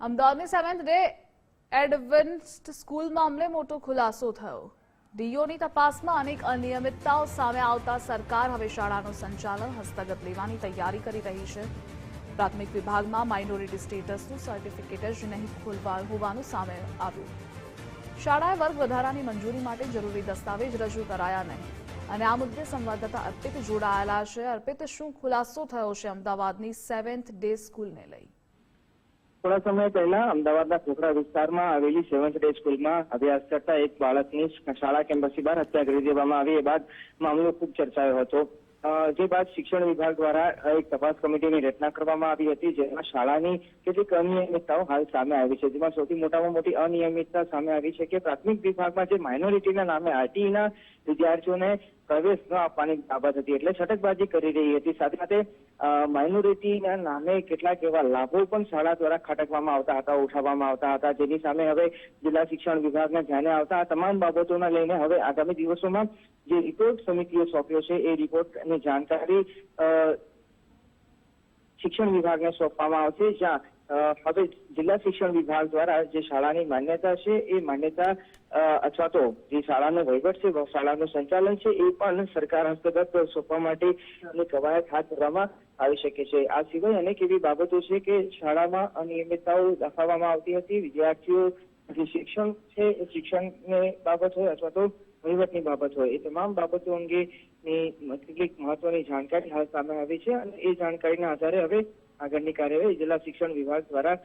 અમદાવાદની seventh day એડવેન્સ્ડ school મામલે મોટો ખુલાસો થયો. ડીઓની તપાસમાં અનેક અનિયમિતતાઓ સામે આવતા સરકાર હવે શાળાનું સંચાલન હસ્તગત લેવાની તૈયારી કરી રહી છે. પ્રાથમિક વિભાગમાં માઇનોરિટી સ્ટેટસનું સર્ટિફિકેટ જ નહીં ખોલવા હોવાનું સામે આવ્યું. શાળાએ વર્ગ વધારાની મંજૂરી માટે જરૂરી દસ્તાવેજ રજૂ કરાયા નહીં. અને આ મુદ્દે સંવાદદાતા અર્પિત જોડાયેલા છે. અર્પિત, શું ખુલાસો થયો છે અમદાવાદની સેવન્થ ડે સ્કૂલને લઈ? થોડા સમય પહેલા અમદાવાદના ખોખરા વિસ્તારમાં આવેલી સેવન્થ ડે સ્કૂલમાં અભ્યાસ કરતા એક બાળકની શાળા કેમ્પસની બહાર હત્યા કરી દેવામાં આવી. એ બાદ મામલો ખૂબ ચર્ચાયો હતો. જે બાદ શિક્ષણ વિભાગ દ્વારા એક તપાસ કમિટીની રચના કરવામાં આવી હતી, જેમાં શાળાની કેટલીક અનિયમિતતાઓ હાલ સામે આવી છે. જેમાં સૌથી મોટામાં મોટી અનિયમિતતા સામે આવી છે કે પ્રાથમિક વિભાગમાં જે માઇનોરિટીના નામે આરટીઈના વિદ્યાર્થીઓને પ્રવેશ ન આપવાની બાબત હતી, એટલે છટકબાજી કરી રહી હતી. સાથે સાથે માઇનોરિટીના નામે કેટલાક એવા લાભો પણ શાળા દ્વારા ખટકવામાં આવતા હતા ઉઠાવવામાં આવતા હતા. જેની સામે હવે જિલ્લા શિક્ષણ વિભાગના ધ્યાને આવતા આ તમામ બાબતોને લઈને હવે આગામી દિવસોમાં જે રિપોર્ટ સમિતિએ સોંપ્યો છે એ રિપોર્ટની જાણકારી અ, શિક્ષણ વિભાગને સોંપવામાં આવશે, જ્યાં હવે જિલ્લા શિક્ષણ વિભાગ દ્વારા જે શાળાની માન્યતા છે, એ માન્યતા અથવા તો જે શાળાનો વહીવટ છે શાળાનું સંચાલન છે, એ પણ સરકાર હસ્તગત સોંપવા માટેની કવાયત હાથ ધરવામાં આવી શકે છે. આ સિવાય અનેક એવી બાબતો છે કે શાળામાં અનિયમિતતાઓ દાખવવામાં આવતી હતી. વિદ્યાર્થીઓ જે શિક્ષણ છે, એ શિક્ષણની બાબત હોય અથવા તો વહીવટની બાબત હોય. એ તમામ બાબતો અંગેની કેટલીક મહત્વની જાણકારી હાલ સામે આવી છે અને એ જાણકારીના આધારે હવે આગળની કાર્યવાહી જિલ્લા શિક્ષણ વિભાગ દ્વારા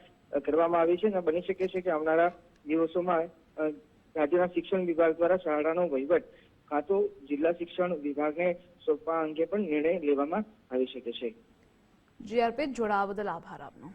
કરવામાં આવી છે અને બની શકે છે કે આવનારા દિવસોમાં રાજ્યના શિક્ષણ વિભાગ દ્વારા શાળાનો વહીવટ કાં તો જિલ્લા શિક્ષણ વિભાગને સોંપવા અંગે પણ નિર્ણય લેવામાં આવી શકે છે. જી અર્પિત, જોડાવા બદલ આભાર આપનો.